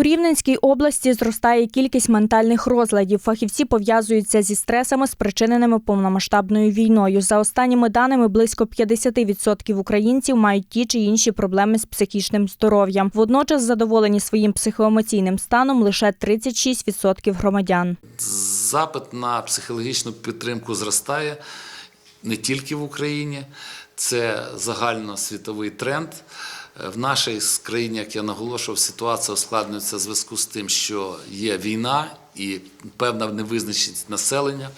У Рівненській області зростає кількість ментальних розладів. Фахівці пов'язуються зі стресами, спричиненими повномасштабною війною. За останніми даними, близько 50% українців мають ті чи інші проблеми з психічним здоров'ям. Водночас задоволені своїм психоемоційним станом лише 36% громадян. Запит на психологічну підтримку зростає не тільки в Україні, це загальносвітовий тренд. В нашій країні, як я наголошував, ситуація ускладнюється в зв'язку з тим, що є війна і певна невизначеність населення,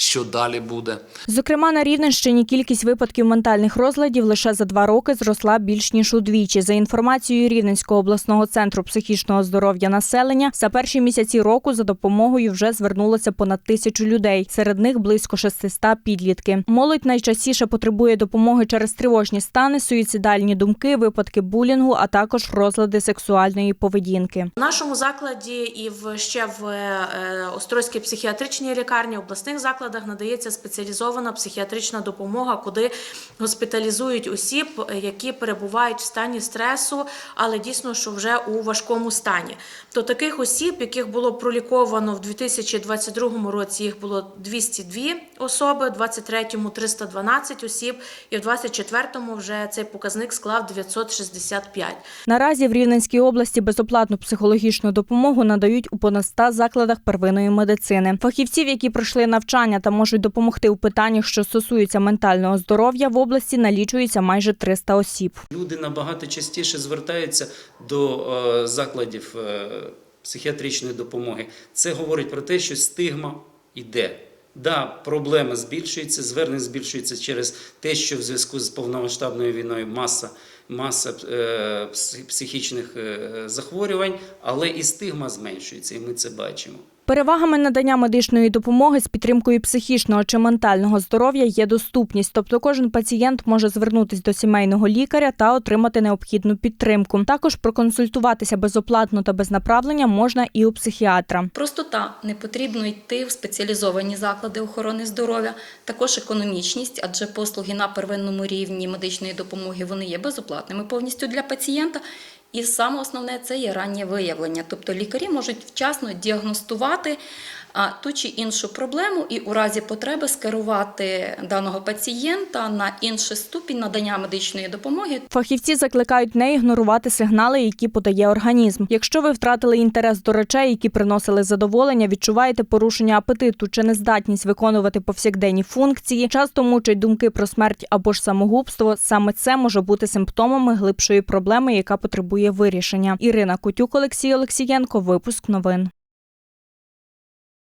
що далі буде. Зокрема, на Рівненщині кількість випадків ментальних розладів лише за два роки зросла більш ніж удвічі. За інформацією Рівненського обласного центру психічного здоров'я населення, за перші місяці року за допомогою вже звернулося понад тисячу людей. Серед них близько 600 підлітки. Молодь найчастіше потребує допомоги через тривожні стани, суїцидальні думки, випадки булінгу, а також розлади сексуальної поведінки. В нашому закладі і в ще в е, Острозькій психіатричній лікарні, обласних закладах надається спеціалізована психіатрична допомога, куди госпіталізують осіб, які перебувають в стані стресу, але дійсно, що вже у важкому стані. То таких осіб, яких було проліковано в 2022 році, їх було 202 особи, в 2023 – 312 осіб, і в 2024 вже цей показник склав 965. Наразі в Рівненській області безоплатну психологічну допомогу надають у понад 100 закладах первинної медицини. Фахівців, які пройшли навчання та можуть допомогти у питаннях, що стосуються ментального здоров'я, в області налічується майже 300 осіб. Люди набагато частіше звертаються до е, закладів е, психіатричної допомоги. Це говорить про те, що стигма йде. Да, проблема збільшується, звернення збільшується через те, що в зв'язку з повномасштабною війною маса, маса е, психічних захворювань, але і стигма зменшується, і ми це бачимо. Перевагами надання медичної допомоги з підтримкою психічного чи ментального здоров'я є доступність, тобто кожен пацієнт може звернутися до сімейного лікаря та отримати необхідну підтримку. Також проконсультуватися безоплатно та без направлення можна і у психіатра. Простота не потрібно йти в спеціалізовані заклади охорони здоров'я, також економічність, адже послуги на первинному рівні медичної допомоги вони є безоплатними повністю для пацієнта. І саме основне це є раннє виявлення. Тобто лікарі можуть вчасно діагностувати ту чи іншу проблему і у разі потреби скерувати даного пацієнта на інший ступінь надання медичної допомоги, Фахівці закликають не ігнорувати сигнали, які подає організм. Якщо ви втратили інтерес до речей, які приносили задоволення, відчуваєте порушення апетиту чи нездатність виконувати повсякденні функції, часто мучать думки про смерть або ж самогубство. Саме це може бути симптомами глибшої проблеми, яка потребує вирішення. Ірина Кутюк, Олексій Олексієнко. Випуск новин.